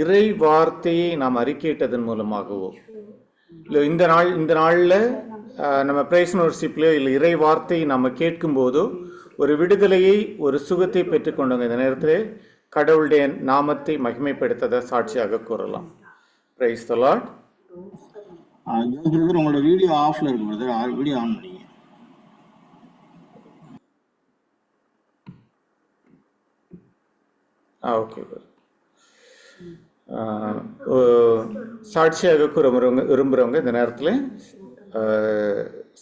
இறை வார்த்தையை நாம் அறிக்கையிட்டதன் மூலமாகவோ. இல்லை இந்த நாள் இந்த நாளில் நம்ம பிரேசனோர்ஷிப்லையோ இல்லை இறை வார்த்தையை நம்ம கேட்கும்போதோ ஒரு விடுதலையை ஒரு சுகத்தை பெற்றுக்கொண்டவங்க இந்த நேரத்தில் கடவுளுடைய நாமத்தை மகிமைப்படுத்ததை சாட்சியாக கூறலாம். பிரைஸ் த லார்ட் பிரதர் உங்களோட வீடியோ ஆஃப்ல இருக்கு பிரதர் வீடியோ ஆன் பண்ணீங்க. ஆ ஓகே சாட்சியாக கூற விரும்புறவங்க விரும்புகிறவங்க இந்த நேரத்தில்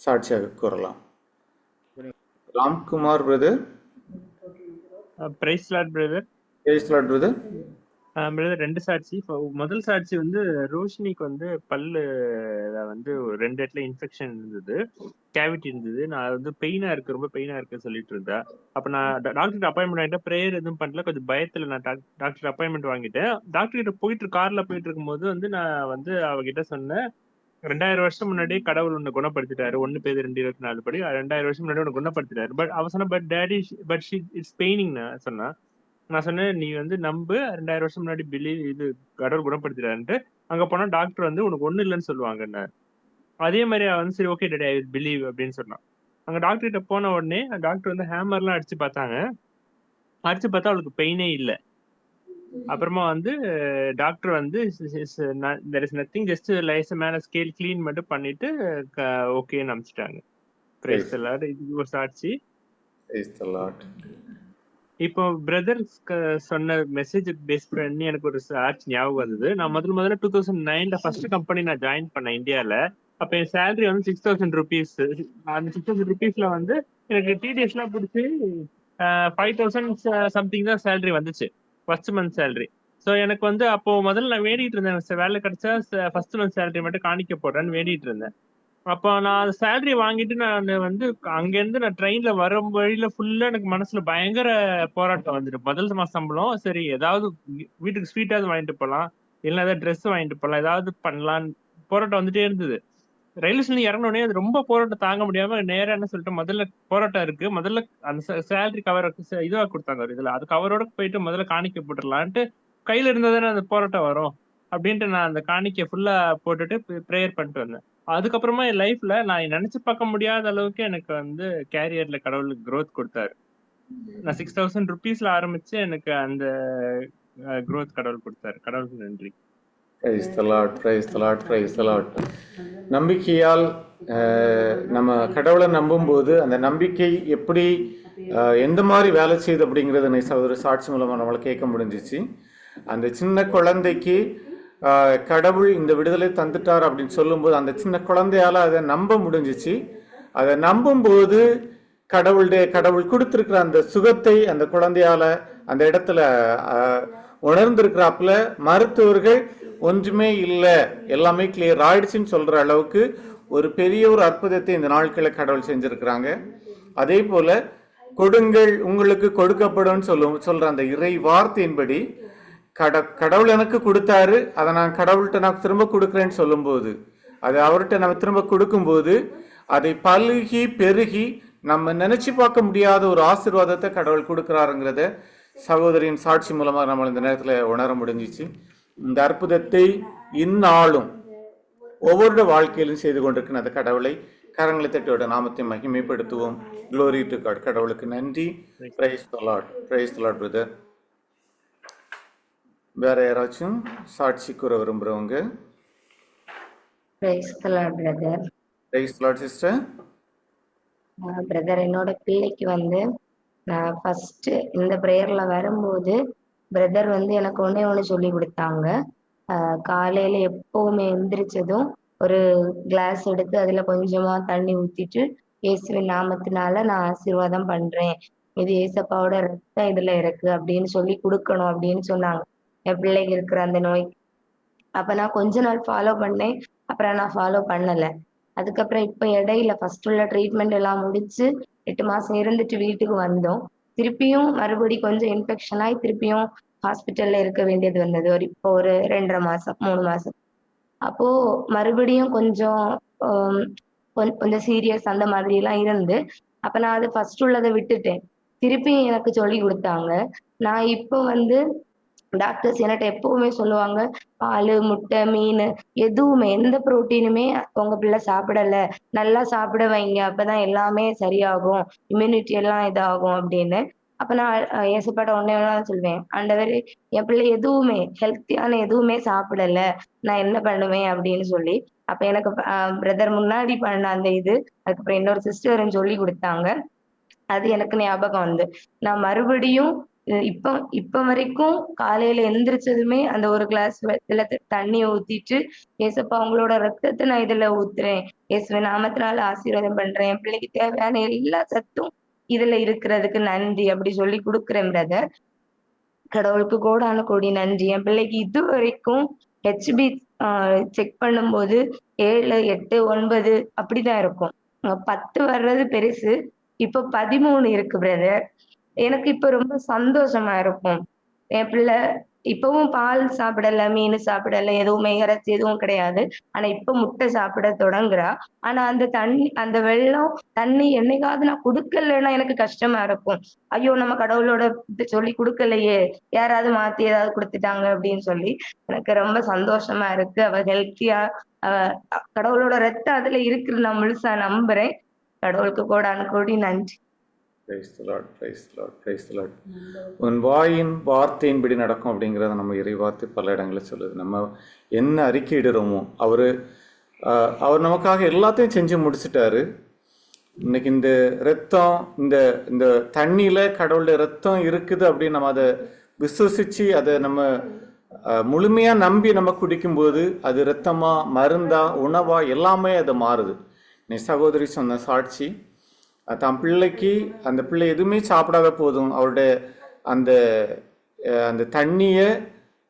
சாட்சியாக கூறலாம். Ramkumar brother praise lord brother praise lord brother ரெண்டு சாட்சி. இப்போ முதல் சாட்சி வந்து ரோஷினிக்கு வந்து பல்லு வந்து ஒரு ரெண்டு இடத்துல இன்ஃபெக்ஷன் இருந்தது. கேவிட்டி இருந்தது. நான் வந்து பெயினா இருக்கு ரொம்ப பெயினா இருக்கு சொல்லிட்டு இருந்தேன். அப்ப நான் டாக்டர் அப்பாயின்மெண்ட் ஆகிட்டேன் ப்ரேயர் எதுவும் பண்ணல. கொஞ்சம் பயத்துல நான் டாக்டர் அப்பாயின்மெண்ட் வாங்கிட்டேன். டாக்டர் கிட்ட போயிட்டு கார்ல போயிட்டு இருக்கும்போது வந்து நான் வந்து அவகிட்ட சொன்னேன். ரெண்டாயிரம் வருஷம் முன்னாடி கடவுள் உன்னை குணப்படுத்திட்டாரு. ஒன்னு பேர் ரெண்டு இருபத்தி நாலு படி. ரெண்டாயிரம் வருஷம் முன்னாடி உன்னை குணப்படுத்திட்டாரு. பட் அவ சொன்ன but daddy but she it's paining நான் சொன்னா நான் சொன்னேன் நீ வந்து நம்பு ரெண்டாயிரம் வருஷம் முன்னாடி பிலி இது கடவுள் குணப்படுத்திட்டாருன்ட்டு அங்க போனா டாக்டர் வந்து உனக்கு ஒண்ணு இல்லைன்னு சொல்லுவாங்க அதே மாதிரி அவன் வந்து சரி ஓகே டேடி ஐ பிலீவ் அப்படின்னு சொன்னான். அங்க டாக்டர் கிட்ட போன உடனே டாக்டர் வந்து ஹேமர்லாம் அடிச்சு பார்த்தாங்க. அடிச்சு பார்த்தா அவளுக்கு பெயினே இல்லை. அப்புறமா வந்து டாக்டர் வந்து there is nothing just lies மேல ஸ்கேல் கிளீன் மட்டும் பண்ணிட்டு ஓகேன்னு அனுப்பிச்சிட்டாங்க. பிரைஸ் இது ஒரு சாட்சி. பிரைஸ் த லார்ட் இப்போ பிரதர் சொன்ன மெசேஜ் பேஸ் பண்ணி எனக்கு ஒரு சார்ஜ் ஞாபகம் வந்தது. நான் முதல்ல முதல்ல டூ தௌசண்ட் நைன்ல ஃபர்ஸ்ட் கம்பெனி நான் ஜாயின் பண்ணேன் இந்தியால. அப்ப என் சேலரி வந்து சிக்ஸ் தௌசண்ட் ருபீஸ் அந்த சிக்ஸ் தௌசண்ட் ருபீஸ்ல வந்து எனக்கு டிடிஎஸ் எல்லாம் பிடிச்சி ஃபைவ் தௌசண்ட் சம்திங் தான் சேலரி வந்துச்சு. ஃபர்ஸ்ட் மந்த் சேலரி ஸோ எனக்கு வந்து அப்போ முதல்ல நான் வேடிட்டு இருந்தேன். வேலை கிடைச்சா ஃபர்ஸ்ட் மந்த் சேலரி மட்டும் காணிக்க போடுறேன்னு வேடிட்டு இருந்தேன். அப்போ நான் சேலரி வாங்கிட்டு நான் வந்து அங்கேருந்து நான் ட்ரெயின்ல வர வழியில ஃபுல்லா எனக்கு மனசுல பயங்கர போராட்டம் வந்துட்டு முதல் மாசம் சம்பளம் சரி ஏதாவது வீட்டுக்கு ஸ்வீட்டாவது வாங்கிட்டு போகலாம் இல்லை ஏதாவது ட்ரெஸ் வாங்கிட்டு போகலாம் ஏதாவது பண்ணலான்னு போராட்டம் வந்துட்டே இருந்தது. ரயில்வே ஸ்டேஷன் இறங்கினோடனே அது ரொம்ப போராட்டம் தாங்க முடியாம நேரம் என்ன சொல்லிட்டு முதல்ல போராட்டம் இருக்கு. முதல்ல அந்த சேலரி கவர் இதுவாக கொடுத்தாங்க இதுல. அது கவரோட போயிட்டு முதல்ல காணிக்க போட்டுடலான்ட்டு கையில இருந்ததானே அந்த போராட்டம் வரும். அப்படின்ட்டு நான் அந்த காணிக்கை ஃபுல்லா போட்டுட்டு ப்ரேயர் பண்ணிட்டு வந்தேன். அதுக்கப்புறமா என் லைஃப்ல நான் நினைச்சு பார்க்க முடியாத அளவுக்கு எனக்கு வந்து கேரியர்ல கடவுளுக்கு க்ரோத் கொடுத்தாரு. நான் சிக்ஸ் தௌசண்ட் ருபீஸ்ல ஆரம்பிச்சு எனக்கு அந்த க்ரோத் கடவுள் கொடுத்தாரு. கடவுளுக்கு நன்றி. Praise the Lord praise the Lord praise the Lord நம்பிக்கையால் நம்ம கடவுளை நம்பும்போது அந்த நம்பிக்கை எப்படி எந்த மாதிரி வேலை செய்யுது அப்படிங்கிறது நை சகோதர சாட்சி மூலமாக நம்மளை கேட்க முடிஞ்சிச்சு. அந்த சின்ன குழந்தைக்கு கடவுள் இந்த விடுதலை தந்துட்டார் அப்படின்னு சொல்லும்போது அந்த சின்ன குழந்தையால அதை நம்ப முடிஞ்சிச்சு. அதை நம்பும்போது கடவுளுடைய கடவுள் கொடுத்துருக்கிற அந்த சுகத்தை அந்த குழந்தையால அந்த இடத்துல உணர்ந்திருக்கிறாப்புல மருத்துவர்கள் ஒன்றுமே இல்லை எல்லாமே கிளியர் ஆயிடுச்சுன்னு சொல்ற அளவுக்கு ஒரு பெரிய ஒரு அற்புதத்தை இந்த நாட்களில் கடவுள் செஞ்சிருக்கிறாங்க. அதே போல கொடுங்கள் உங்களுக்கு கொடுக்கப்படும் சொல்லும் சொல்ற அந்த இறை வார்த்தையின்படி கட கடவுள் எனக்கு கொடுத்தாரு அதை நான் கடவுள்கிட்ட நான் திரும்ப கொடுக்குறேன்னு சொல்லும்போது அது அவர்கிட்ட நம்ம திரும்ப கொடுக்கும்போது அதை பழுகி பெருகி நம்ம நினைச்சு பார்க்க முடியாத ஒரு ஆசிர்வாதத்தை கடவுள் கொடுக்குறாருங்கிறத சகோதரியின் சாட்சி மூலமாக நம்ம இந்த நேரத்தில் உணர முடிஞ்சிச்சு. இந்த அற்புதத்தை இந்நாளும் ஒவ்வொரு வாழ்க்கையிலும் செய்து கொண்டிருக்கிற அந்த கடவுளை கரங்களை தட்டியோட நாமத்தை மகிமைப்படுத்துவோம். க்ளோரி டு காட் கடவுளுக்கு நன்றி. Praise the Lord praise the Lord brother வேற யாராச்சும் சாட்சி கூற விரும்புறவங்க? Praise brother praise the lord sister brother என்னோட பிள்ளைக்கு வந்து நான் ஃபர்ஸ்ட் இந்த ப்ரேயர்ல வரும்போது பிரதர் வந்து எனக்கு ஒன்னே ஒன்று சொல்லி கொடுத்தாங்க. காலையில எப்பவுமே எந்திரிச்சதும் ஒரு கிளாஸ் எடுத்து அதுல கொஞ்சமா தண்ணி ஊத்திட்டு இயேசுவின் நாமத்தினால நான் ஆசீர்வாதம் பண்றேன். இது ஏசப்பாவோட ரத்தம் இதுல இருக்கு அப்படின்னு சொல்லி கொடுக்கணும் அப்படின்னு சொன்னாங்க. என் பிள்ளைக்கு இருக்கிற அந்த நோய். அப்ப நான் கொஞ்ச நாள் ஃபாலோ பண்ணேன். அப்புறம் நான் ஃபாலோ பண்ணல. அதுக்கப்புறம் இப்ப இடையில ஃபர்ஸ்ட் உள்ள ட்ரீட்மெண்ட் எல்லாம் முடிச்சு எட்டு மாசம் இருந்துட்டு வீட்டுக்கு வந்தோம். திருப்பியும் மறுபடி கொஞ்சம் இன்ஃபெக்ஷன் ஆகி திருப்பியும் ஹாஸ்பிட்டல்ல இருக்க வேண்டியது வந்தது. ஒரு இப்போ ஒரு ரெண்டரை மாசம் மூணு மாசம். அப்போ மறுபடியும் கொஞ்சம் கொஞ்சம் சீரியஸ் அந்த மாதிரி எல்லாம் இருந்து அப்ப நான் அது ஃபர்ஸ்ட் உள்ளதை விட்டுட்டேன். திருப்பி எனக்கு சொல்லி கொடுத்தாங்க. நான் இப்போ வந்து டாக்டர்ஸ் என்கிட்ட எப்பவுமே சொல்லுவாங்க பால் முட்டை மீன் எதுவுமே எந்த புரோட்டீனுமே உங்க பிள்ளை சாப்பிடல. நல்லா சாப்பிட வைங்க. அப்பதான் எல்லாமே சரியாகும். இம்யூனிட்டி எல்லாம் இதாகும் அப்படின்னு. அப்ப நான் அஹ், ஏசப்பாட்ட ஒன்னே ஒன்னு சொல்லுவேன் ஆண்டவரே என் பிள்ளை எதுவுமே ஹெல்த்தியான எதுவுமே சாப்பிடல. நான் என்ன பண்ணுவேன் அப்படின்னு சொல்லி அப்ப எனக்கு பிரதர் முன்னாடி பண்ண அந்த இது அதுக்கப்புறம் இன்னொரு சிஸ்டர்ன்னு சொல்லி கொடுத்தாங்க. அது எனக்கு ஞாபகம் வந்து. நான் மறுபடியும் இப்ப இப்ப வரைக்கும் காலையில எந்திரிச்சதுமே அந்த ஒரு கிளாஸ் இதுல தண்ணி ஊத்திட்டு ஏசப்பா அவங்களோட ரத்தத்தை நான் இதுல ஊத்துறேன். இயேசுவின் நாமத்தினால ஆசீர்வாதம் பண்றேன். என் பிள்ளைக்கு தேவையான எல்லா சத்தும் இதுல இருக்கிறதுக்கு நன்றி அப்படி சொல்லி கொடுக்குறேன் பிரதர் கடவுளுக்கு கோடான கோடி நன்றி. என் பிள்ளைக்கு இது வரைக்கும் ஹெச்பி செக் பண்ணும்போது ஏழு எட்டு ஒன்பது அப்படிதான் இருக்கும். பத்து வர்றது பெருசு. இப்ப பதிமூணு இருக்கு பிரதர் எனக்கு இப்ப ரொம்ப சந்தோஷமா இருக்கும். என் பிள்ளை இப்பவும் பால் சாப்பிடல மீன் சாப்பிடல எதுவுமே இறைச்சி எதுவும் கிடையாது. ஆனா இப்ப முட்டை சாப்பிட தொடங்குறா. ஆனா அந்த தண்ணி அந்த வெள்ளம் தண்ணி என்னைக்காவது நான் கொடுக்கலன்னா எனக்கு கஷ்டமா இருக்கும். ஐயோ நம்ம கடவுளோட சொல்லி கொடுக்கலையே. யாராவது மாத்தி ஏதாவது கொடுத்துட்டாங்க அப்படின்னு சொல்லி எனக்கு ரொம்ப சந்தோஷமா இருக்கு. அவ ஹெல்த்தியா கடவுளோட ரத்தம் அதுல இருக்கு நான் முழுசா நம்புறேன். கடவுளுக்கு கோடான கோடி நன்றி. உன் வாயின் வார்த்தையின்படி நடக்கும் அப்படிங்கிறத நம்ம இறைவார்த்தை பல இடங்களில் சொல்லுது. நம்ம என்ன அறிக்கையிடுறோமோ அவர் அவர் நமக்காக எல்லாத்தையும் செஞ்சு முடிச்சிட்டாரு. இன்னைக்கு இந்த ரத்தம் இந்த இந்த தண்ணியில் கடவுளுடைய ரத்தம் இருக்குது அப்படின்னு நம்ம அதை விசுவசித்து அதை நம்ம முழுமையாக நம்பி நம்ம குடிக்கும்போது அது ரத்தமா மருந்தா உணவா எல்லாமே அது மாறுது. நீ சகோதரி சொன்ன சாட்சி தன் பிள்ளைக்கு அந்த பிள்ளை எதுவுமே சாப்பிடாத போதும் அவருடைய அந்த அந்த தண்ணியை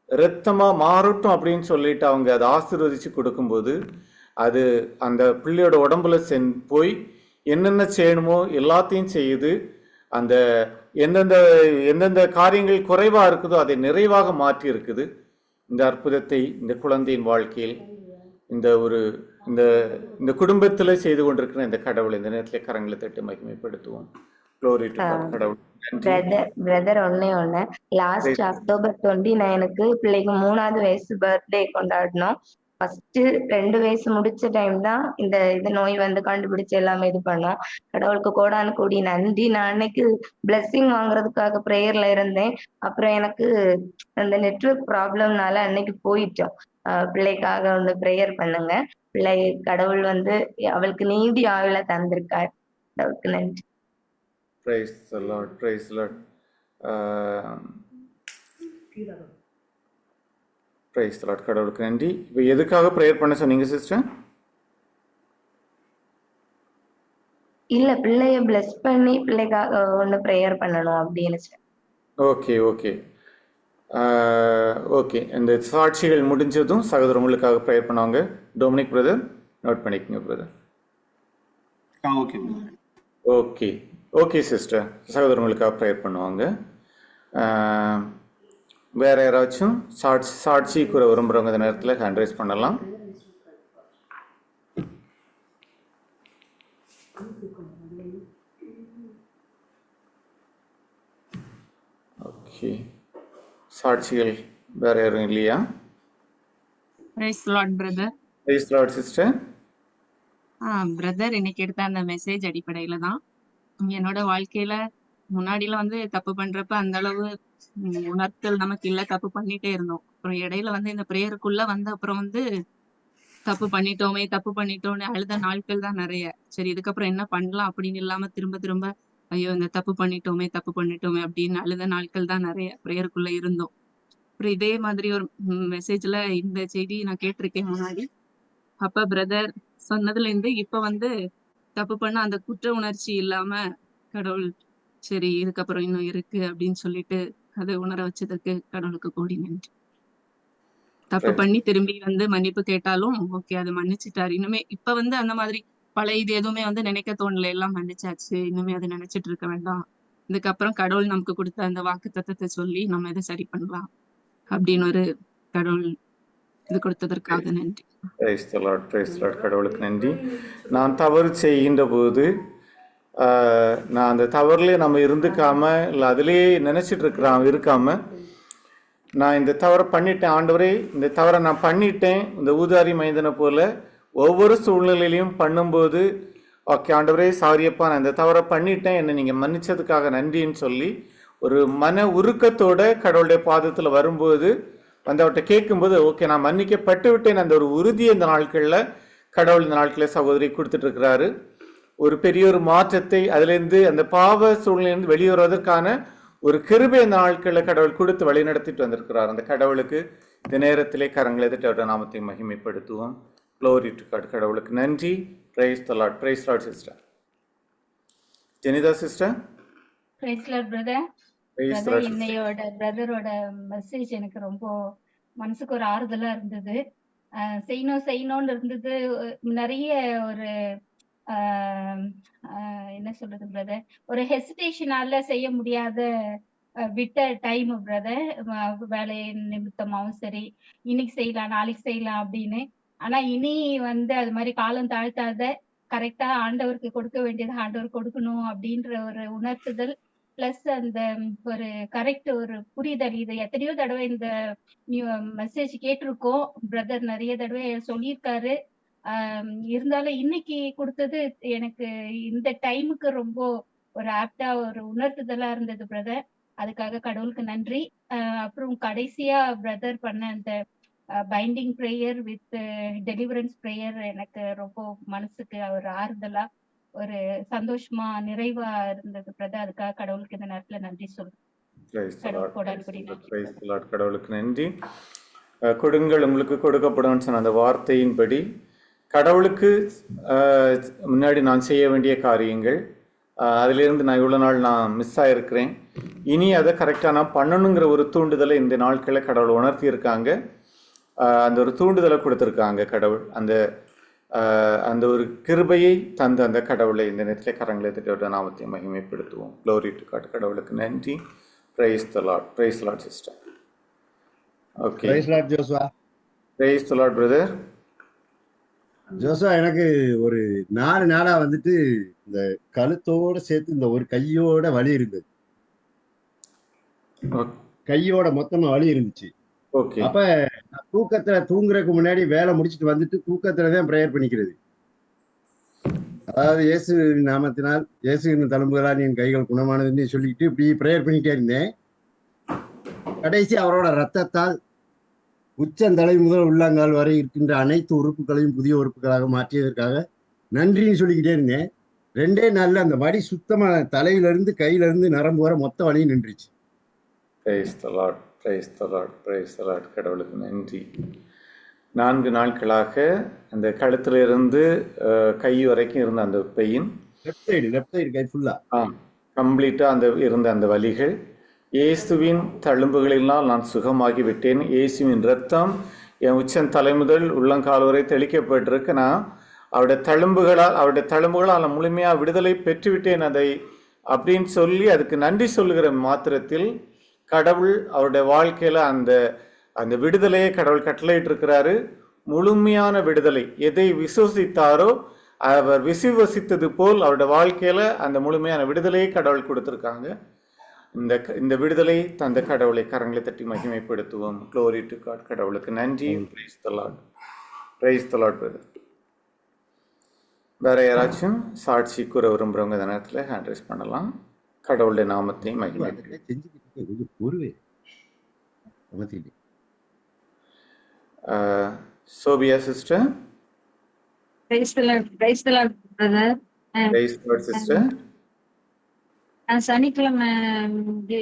ரத்தமாக மாறட்டும் அப்படின்னு சொல்லிட்டு அவங்க அதை ஆசீர்வதித்து கொடுக்கும்போது அது அந்த பிள்ளையோட உடம்புல சென் போய் என்னென்ன செய்யணுமோ எல்லாத்தையும் செய்யுது அந்த எந்தெந்த எந்தெந்த காரியங்கள் குறைவாக இருக்குதோ அதை நிறைவாக மாற்றி இருக்குது இந்த அற்புதத்தை இந்த குழந்தையின் வாழ்க்கையில் இந்த ஒரு இந்த இந்த குடும்பத்தில் செய்து கொண்டிருக்கிற இந்த கடவுள் இந்த நேரத்தில் கரங்களை தட்டி மகிமைப்படுத்துவோம். பிரதர் பிரதர் ஒன்னே ஒண்ணு லாஸ்ட் அக்டோபர் டுவெண்ட்டி நைனுக்கு பிள்ளைக்கு மூணாவது வயசு பர்த்டே கொண்டாடினோம். ஃபர்ஸ்ட் ரெண்டு வயசு முடிச்ச டைம் தான் இந்த இது நோய் வந்து கண்டுபிடிச்சு எல்லாமே இது பண்ணோம் கடவுளுக்கு கோடான கூடி நன்றி. நான் அன்னைக்கு பிளெஸ்ஸிங் வாங்குறதுக்காக ப்ரேயர்ல இருந்தேன். அப்புறம் எனக்கு அந்த நெட்வொர்க் ப்ராப்ளம்னால அன்னைக்கு போயிட்டோம். பிள்ளைக்காக வந்து ப்ரேயர் பண்ணுங்க. பிள்ளை கடவுள் வந்து அவளுக்கு நீதி ஆயுள தந்திருக்கார். கடவுளுக்கு நன்றி. Praise lord praise lord praise lord கடவுளுக்கு நன்றி. இப்போ எதுக்காக ப்ரேயர் பண்ண சொன்னீங்க சிஸ்டர் இல்ல பிள்ளைய பிளஸ் பண்ணி பிள்ளைக்காக ஒண்ணு ப்ரேயர் பண்ணணும் அப்படின்னு. ஓகே ஓகே ஓகே இந்த சாட்சிகள் முடிஞ்சதும் சகோதரர் உங்களுக்காக ப்ரேயர் பண்ணுவாங்க. டொமினிக் பிரதர் நோட் பண்ணிக்கங்க பிரதர் ஆ ஓகே ஓகே ஓகே சிஸ்டர் சகோதரர் உங்களுக்காக ப்ரேயர் பண்ணுவாங்க. வேற யாராச்சும் சாட்சி சாட்சி கூற விரும்புகிறவங்க இந்த நேரத்தில் ஹேண்ட் ரைஸ் பண்ணலாம். ஓகே சாட்சிகள் வேற யாரும் இல்லையா? Praise lord brother please lord sister ah brother இன்னைக்கு எடுத்த அந்த மெசேஜ் அடிப்படையில தான் என்னோட வாழ்க்கையில முன்னாடிலாம் வந்து தப்பு பண்றப்ப அந்த அளவு உணர்த்தல் நமக்கு இல்ல. தப்பு பண்ணிட்டே இருந்தோம். அப்புறம் இடையில வந்து இந்த பிரேயருக்குள்ள வந்த அப்புறம் வந்து தப்பு பண்ணிட்டோமே தப்பு பண்ணிட்டோம்னு அழுத நாட்கள் தான் நிறைய. சரி இதுக்கப்புறம் என்ன பண்ணலாம் அப்படின்னு இல்லாம திரும்ப திரும்ப ஐயோ இந்த தப்பு பண்ணிட்டோமே தப்பு பண்ணிட்டோமே அப்படின்னு அழுத நாட்கள் தான் நிறைய பிரேயருக்குள்ள இருந்தோம். அப்புறம் இதே மாதிரி ஒரு மெசேஜ்ல இந்த செய்தி நான் கேட்டிருக்கேன் முன்னாடி. அப்ப பிரதர் சொன்னதுல இருந்து இப்ப வந்து தப்பு பண்ண அந்த குற்ற உணர்ச்சி இல்லாம கடவுள் சரி இதுக்கப்புறம் இன்னும் இருக்கு அப்படின்னு சொல்லிட்டு அதை உணர வச்சதுக்கு கடவுளுக்கு கோடி நன்றி. தப்பு. பண்ணி திரும்பி வந்து மன்னிப்பு கேட்டாலும் ஓகே அதை மன்னிச்சிட்டாரு. இனிமே இப்ப வந்து அந்த மாதிரி பழைய இது எதுவுமே வந்து நினைக்க தோணல. எல்லாம் மன்னிச்சாச்சு. இனிமே அதை நினைச்சிட்டு இருக்க வேண்டாம். இதுக்கப்புறம் கடவுள் நமக்கு கொடுத்த அந்த வாக்கு தத்தத்தை சொல்லி நம்ம இதை சரி பண்ணலாம் அப்படின்னு ஒரு கடவுள் இது கொடுத்ததற்காக நன்றி. கடவுளுக்கு நன்றி. நான் தவறு செய்கின்ற போது நான் அந்த தவறுலேயே நம்ம இருந்துக்காமல் இல்லை அதிலேயே நினச்சிட்டு இருக்கிறான் இருக்காமல் நான் இந்த தவறை பண்ணிட்டேன் ஆண்டவரே இந்த தவறை நான் பண்ணிட்டேன். இந்த ஊதாரி மைந்தனை போல் ஒவ்வொரு சூழ்நிலையிலையும் பண்ணும்போது ஓகே ஆண்டவரே சாரியப்பா நான் இந்த தவறை பண்ணிட்டேன். என்னை நீங்கள் மன்னிச்சதுக்காக நன்றின்னு சொல்லி ஒரு மன உருக்கத்தோட கடவுளுடைய பாதத்தில் வரும்போது வந்து அவர்கிட்ட கேட்கும்போது ஓகே நான் மன்னிக்கப்பட்டு விட்டேன் அந்த ஒரு உறுதியை இந்த நாட்களில் கடவுள் இந்த நாட்களில் சகோதரி கொடுத்துட்ருக்கிறாரு ஒரு பெரிய ஒரு மாற்றத்தை அதிலிருந்து அந்த பாவ சூழ்நிலையிலிருந்து வெளியே வருவதற்கான ஒரு கிருபை நாட்களில் கடவுள் கொடுத்து வழி நடத்திட்டு வந்திருக்கிறார். அந்த கடவுளுக்கு இந்த நேரத்திலே கரங்களை தட்டி நாமத்தை மகிமைப்படுத்துவோம். க்ளோரி டு காட் கடவுளுக்கு நன்றி. Praise the lord praise lord sister Jenitha sister praise lord brother praise brother lord இன்னையோட பிரதரோட மெசேஜ் எனக்கு ரொம்ப மனசுக்கு ஒரு ஆறுதலா இருந்தது. செய்யணும் செய்யணும்னு இருந்தது. நிறைய ஒரு என்ன சொல்றது பிரதர் ஒரு ஹெசிடேஷனால செய்ய முடியாத விட்ட டைம் பிரதர் வேலை நிமித்தமாவும் சரி இன்னைக்கு செய்யலாம் நாளைக்கு செய்யலாம் அப்படின்னு. ஆனா இனி வந்து அது மாதிரி காலம் தாழ்த்தாத கரெக்டா ஆண்டவருக்கு கொடுக்க வேண்டியது ஆண்டவர் கொடுக்கணும் அப்படின்ற ஒரு உணர்த்துதல் பிளஸ் அந்த ஒரு கரெக்ட் ஒரு புரிதல். இது எத்தனையோ தடவை இந்த மெசேஜ் கேட்டிருக்கோம். பிரதர் நிறைய தடவை சொல்லியிருக்காரு. இருந்தாலும் இன்னைக்கு கொடுத்தது எனக்கு இந்த டைமுக்கு ரொம்ப ஒரு ஆப்டா ஒரு உணர்த்துதலா இருந்தது பிரதர் அதுக்காக கடவுளுக்கு நன்றி. அப்புறம் கடைசியா பிரதர் பண்ண அந்த binding prayer with deliverance prayer எனக்கு ரொம்ப மனசுக்கு ஒரு ஆறுதலா ஒரு சந்தோஷமா நிறைவா இருந்தது பிரதர் அதுக்காக கடவுளுக்கு இந்த நேரத்துல நன்றி சொல்றேன். கடவுளுக்கு நன்றி. கொடுங்கள் உங்களுக்கு கொடுக்கப்படும் சொன்ன அந்த வார்த்தையின்படி கடவுளுக்கு முன்னாடி நான் செய்ய வேண்டிய காரியங்கள் அதிலிருந்து நான் இவ்வளோ நாள் நான் மிஸ் ஆகிருக்கிறேன் இனி அதை கரெக்டாக நான் பண்ணணுங்கிற ஒரு தூண்டுதலை இந்த நாட்களில் கடவுள் உணர்த்தியிருக்காங்க. அந்த ஒரு தூண்டுதலை கொடுத்துருக்காங்க கடவுள். அந்த அந்த ஒரு கிருபையை தந்த அந்த கடவுளை இந்த நேரத்தில் கரங்களை தட்டியோட நாமத்தை மகிமைப்படுத்துவோம். க்ளோரி டு காட் கடவுளுக்கு நன்றி. Praise the lord praise lord sister okay praise the lord brother Joshua எனக்கு ஒரு நாலு நாளா வந்துட்டு இந்த கழுத்தோட சேர்த்து இந்த ஒரு கையோட வலி இருந்தது. கையோட மொத்தமா வலி இருந்துச்சு. அப்ப தூக்கத்துல தூங்குறதுக்கு முன்னாடி வேலை முடிச்சிட்டு வந்துட்டு தூக்கத்துல தான் ப்ரேயர் பண்ணிக்கிறது. அதாவது இயேசு நாமத்தினால் இயேசுவின் தழும்புகளால் என் கைகள் குணமானதுன்னு சொல்லிட்டு இப்படி ப்ரேயர் பண்ணிட்டே இருந்தேன். கடைசி அவரோட ரத்தத்தால் உச்சந்தலை முதல் உள்ளங்கால் வரை இருக்கின்ற அனைத்து உறுப்புகளையும் புதிய உறுப்புகளாக மாற்றியதற்காக நன்றின்னு சொல்லிக்கிட்டே இருந்தேன். ரெண்டே நாள்ல அந்த வலி சுத்தமா தலையில இருந்து கையில இருந்து நரம்பு வர மொத்த வலியும் நின்றுச்சு. Praise the lord praise the lord praise the lord கடவுளுக்கு நன்றி. நான்கு நாட்களாக அந்த கழுத்திலிருந்து கை வரைக்கும் இருந்த அந்த pain. Left side left side கை ஃபுல்லா ஆ? கம்ப்ளீட்டாக அந்த இருந்த அந்த வலிகள். இயேசுவின் தழும்புகளினால் நான் சுகமாகி விட்டேன் இயேசுவின் ரத்தம் என் உச்சன் தலைமுதல் உள்ளங்கால் வரை தெளிக்கப்பட்டிருக்கு நான் அவருடைய தழும்புகளால் அவருடைய தழும்புகளால் நான் முழுமையாக விடுதலை பெற்றுவிட்டேன் அதை அப்படின்னு சொல்லி அதுக்கு நன்றி சொல்லுகிற மாத்திரத்தில் கடவுள் அவருடைய வாழ்க்கையில் அந்த அந்த விடுதலையை கடவுள் கட்டளையிட்டு இருக்கிறாரு முழுமையான விடுதலை எதை விசுவசித்தாரோ அவர் விசுவசித்தது போல் அவருடைய வாழ்க்கையில் அந்த முழுமையான விடுதலையை கடவுள் கொடுத்துருக்காங்க. இந்த இந்த விடுதலை தந்த கடவுளை கரங்களை தட்டி மகிமைப்படுத்துவோம். க்ளோரி டு காட் கடவுளுக்கு நன்றி. Praise the Lord praise the Lord brother வேற யாராச்சும் சாட்சி கூற விரும்புறவங்க இந்த நேரத்தில் ஹேண்ட் ரைஸ் பண்ணலாம். கடவுளுடைய நாமத்தை மகிமைப்படுத்தும் செஞ்சுக்கிட்டு இருக்கேன். கொஞ்சம் பொறுவே. அமர்த்திக்கிட்டு Sophia sister praise praise brother praise lord sister சனிக்கிழமை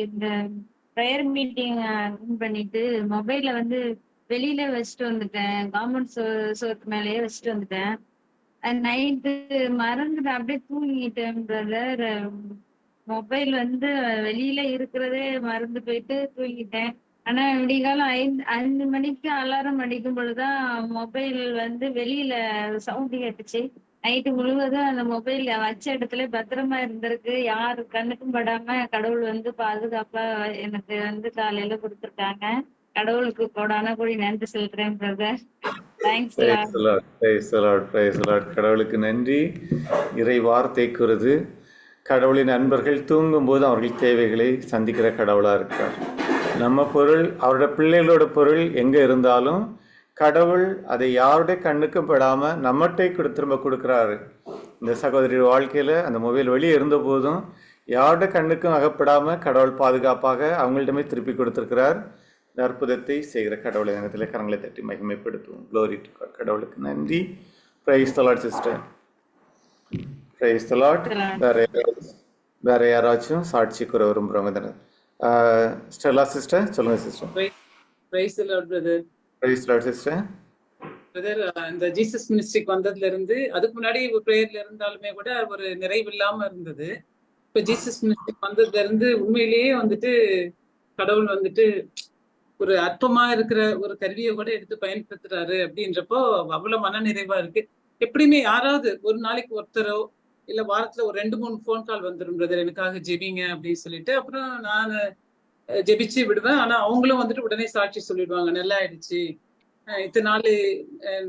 இந்த ப்ரேயர் மீட்டிங் அட்டன் பண்ணிட்டு மொபைல வந்து வெளியில வச்சுட்டு வந்துட்டேன். கவர்மெண்ட் சோ சோத்து மேலேயே வச்சுட்டு வந்துட்டேன். நைட்டு மறந்துட்டு அப்படியே தூங்கிட்டேன் பிரதர் மொபைல் வந்து வெளியில இருக்கிறதே மறந்து போயிட்டு தூங்கிட்டேன். ஆனா விடிகாலம் ஐந்து அஞ்சு மணிக்கு அலாரம் அடிக்கும் பொழுதுதான் மொபைல் வந்து வெளியில சவுண்ட் கேட்டுச்சு. நைட்டு முழுவதும் அந்த மொபைல் வச்ச இடத்துல பத்திரமா இருந்திருக்கு. யார் கண்ணுக்கும் படாம கடவுள் வந்து பாதுகாப்பா எனக்கு வந்து காலையில கொடுத்துருக்காங்க. கடவுளுக்கு கோடான கூடி நன்றி சொல்றேன் பிரதர் தேங்க்ஸ் கடவுளுக்கு நன்றி. இறை வார்த்தை கூறுது. கடவுளின் நண்பர்கள் தூங்கும்போது அவர்கள் தேவைகளை சந்திக்கிற கடவுளா இருக்கார். நம்ம பொருள் அவரோட பிள்ளைகளோட பொருள் எங்கே இருந்தாலும் கடவுள் அதை யாருடைய கண்ணுக்கும் படாமல் நம்மகிட்டே கொடு திரும்ப கொடுக்குறாரு. இந்த சகோதரி வாழ்க்கையில் அந்த மொபைல் வெளியே இருந்த போதும் யாருடைய கண்ணுக்கும் அகப்படாமல் கடவுள் பாதுகாப்பாக அவங்கள்ட்டமே திருப்பி கொடுத்துருக்கிறார். இந்த அற்புதத்தை செய்கிற கடவுளை தினத்தில் கரங்களை தட்டி மகிமைப்படுத்துவோம். க்ளோரி கடவுளுக்கு நன்றி. Praise the Lord sister praise the Lord வேற வேற யாராச்சும் சாட்சி கூற விரும்புகிறவங்க தானே? ஸ்டெல்லா சிஸ்டர் சொல்லுங்க sister praise brother brother uh, இந்த ஜீசஸ் மினிஸ்ட்ரிக்கு வந்ததுல இருந்து அதுக்கு முன்னாடி ஒரு ப்ரேயர்ல இருந்தாலுமே கூட ஒரு நிறைவு இல்லாம இருந்தது. இப்ப ஜீசஸ் மினிஸ்ட்ரிக்கு வந்ததுல இருந்து உண்மையிலேயே வந்துட்டு கடவுள் வந்துட்டு ஒரு அற்பமா இருக்கிற ஒரு கருவியை கூட எடுத்து பயன்படுத்துறாரு அப்படின்றப்போ அவ்வளவு மன நிறைவா இருக்கு. எப்படியுமே யாராவது ஒரு நாளைக்கு ஒருத்தரோ இல்ல வாரத்துல ஒரு ரெண்டு மூணு ஃபோன் கால் வந்துடும் பிரதர் எனக்காக ஜெபிங்க அப்படின்னு சொல்லிட்டு. அப்புறம் நான் ஜெபிச்சு விடுவேன். ஆனா அவங்களும் வந்துட்டு உடனே சாட்சி சொல்லிடுவாங்க. நல்லா ஆயிடுச்சு இத்தனை நாள்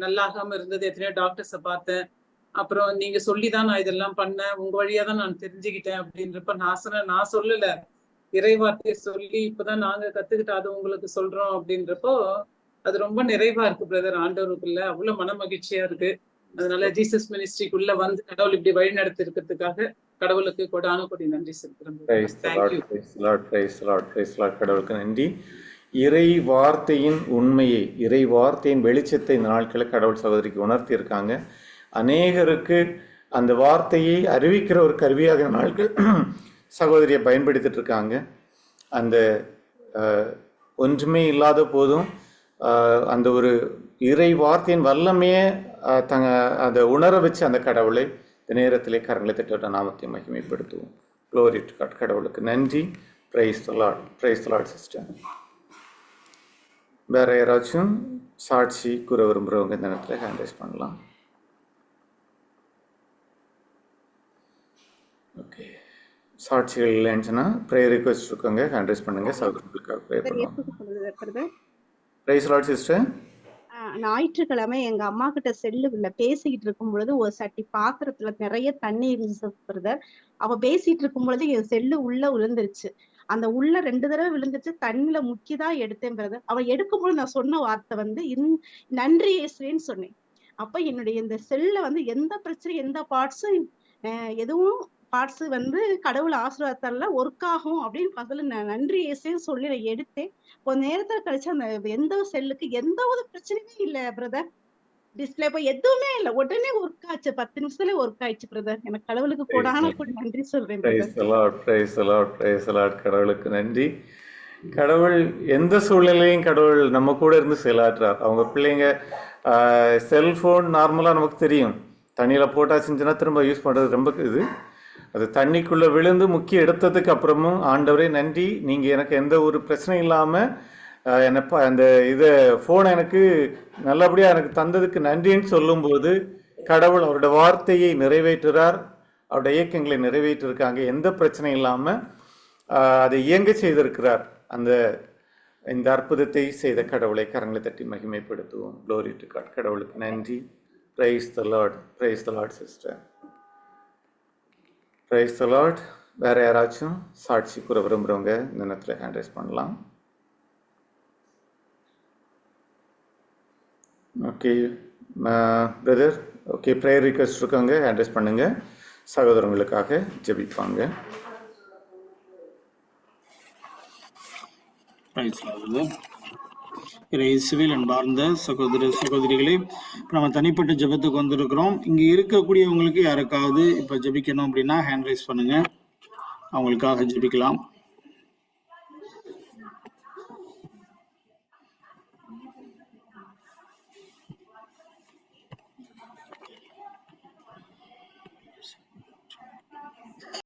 நல்லாகாம இருந்தது. எத்தனையோ டாக்டர்ஸை பார்த்தேன். அப்புறம் நீங்க சொல்லி தான் நான் இதெல்லாம் பண்ணேன். உங்க வழியா தான் நான் தெரிஞ்சுக்கிட்டேன். அப்படின்றப்ப நான் சொன்னேன் நான் சொல்லல. இறைவார்த்தையை சொல்லி இப்பதான் நாங்க கத்துக்கிட்டு அதை உங்களுக்கு சொல்றோம் அப்படின்றப்போ அது ரொம்ப நிறைவா இருக்கு பிரதர் ஆண்டவருக்குள்ள அவ்வளவு மன மகிழ்ச்சியா இருக்கு. அதனால ஜீசஸ் மினிஸ்ட்ரிக்குள்ள வந்து கடவுள் இப்படி வழி நடத்தி இருக்கிறதுக்காக கடவுளுக்கு கொடான கொடி நன்றி லாட் கடவுளுக்கு நன்றி. இறை வார்த்தையின் உண்மையை இறை வார்த்தையின் வெளிச்சத்தை இந்த நாட்களில் கடவுள் சகோதரிக்கு உணர்த்தி இருக்காங்க அநேகருக்கு அந்த வார்த்தையை அறிவிக்கிற ஒரு கருவியாக நாட்கள் சகோதரியை பயன்படுத்திட்டு இருக்காங்க. அந்த ஒன்றுமே இல்லாத போதும் அந்த ஒரு இறை வார்த்தையின் வல்லமையே தங்க அதை உணர வச்சு அந்த கடவுளை இந்த நேரத்திலே கரங்களை தட்டோட நாமத்தை மகிமைப்படுத்துவோம். க்ளோரி காட் கடவுளுக்கு நன்றி. Praise lord praise lord sister வேற யாராச்சும் சாட்சி கூற விரும்புகிறவங்க இந்த நேரத்தில் ஹேண்ட் ரைஸ் பண்ணலாம். ஓகே சாட்சிகள் இல்லைன்னு ப்ரேயர் ரிக்வெஸ்ட் இருக்கவங்க ஹேண்ட் ரைஸ் பண்ணுங்க. சகோதரர்களுக்காக ப்ரே பண்ணுவோம் பிரைஸ் லாட் சிஸ்டர் ஞாயிற்றுக்கிழமை எங்க அம்மா கிட்ட செல்லுல பேசிக்கிட்டு இருக்கும் பொழுது ஒரு சட்டி பாத்திரத்துல நிறைய தண்ணி இருந்துச்சு அவ பேசிட்டு இருக்கும் பொழுது என் செல்லு உள்ள விழுந்துருச்சு. அந்த உள்ள ரெண்டு தடவை விழுந்துச்சு தண்ணில முக்கிதான் எடுத்தேன் பிரதர் அவ எடுக்கும்போது நான் சொன்ன வார்த்தை வந்து இன் நன்றி இயேசுவேன்னு சொன்னேன். அப்ப என்னுடைய இந்த செல்ல வந்து எந்த பிரச்சனையும் எந்த பார்ட்ஸும் எதுவும் பார்ட்ஸ் வந்து கடவுள் ஆசீர்வாதத்தால ஒர்க் ஆகும் அப்படின்னு முதல்ல நான் நன்றி இயேசுன்னு சொல்லி நான் எடுத்தேன். கொஞ்ச நேரத்துல கழிச்சு அந்த எந்த செல்லுக்கு எந்த ஒரு பிரச்சனையுமே இல்ல பிரதர் டிஸ்பிளே போய் எதுவுமே இல்ல. உடனே ஒர்க் ஆச்சு. பத்து நிமிஷத்துல ஒர்க் ஆயிடுச்சு பிரதர் எனக்கு கடவுளுக்கு கூடான கூட நன்றி சொல்றேன் கடவுளுக்கு நன்றி. கடவுள் எந்த சூழ்நிலையும் கடவுள் நம்ம கூட இருந்து செயலாற்றுறார். அவங்க பிள்ளைங்க செல்ஃபோன் நார்மலாக நமக்கு தெரியும். தண்ணியில் போட்டாச்சுன்னா திரும்ப யூஸ் பண்ணுறது ரொம்ப இது. அது தண்ணிக்குள்ளே விழுந்து முக்கிய எடுத்ததுக்கு அப்புறமும் ஆண்டவரே நன்றி. நீங்கள் எனக்கு எந்த ஒரு பிரச்சனையும் இல்லாமல் என்னப்பா அந்த இதை ஃபோனை எனக்கு நல்லபடியாக எனக்கு தந்ததுக்கு நன்றின்னு சொல்லும்போது கடவுள் அவரோட வார்த்தையை நிறைவேற்றுறார். அவருடைய இயக்கங்களை நிறைவேற்றிருக்காங்க. எந்த பிரச்சனையும் இல்லாமல் அதை இயங்க செய்திருக்கிறார். அந்த இந்த அற்புதத்தை செய்த கடவுளை கரங்களை தட்டி மகிமைப்படுத்துவோம். க்ளோரி டு காட் கடவுளுக்கு நன்றி. Praise the lord praise the lord sister praise the lord வேறு யாராச்சும் சாட்சி கூற விரும்புகிறவங்க இந்த நேரத்தில் ஹேண்ட் ரைஸ் பண்ணலாம். Okay brother okay prayer request இருக்காங்க. ஹேண்ட் ரைஸ் பண்ணுங்க. சகோதரங்களுக்காக ஜெபிப்பாங்க. பிரைஸ் இயேசுவில் அன்பார்ந்த சகோதர சகோதரிகளே இப்போ நம்ம தனிப்பட்ட ஜெபத்துக்கு வந்திருக்கிறோம். இங்கே இருக்கக்கூடியவங்களுக்கு யாருக்காவது இப்போ ஜெபிக்கணும் அப்படின்னா ஹேண்ட் ரைஸ் பண்ணுங்க. அவங்களுக்காக ஜெபிக்கலாம்.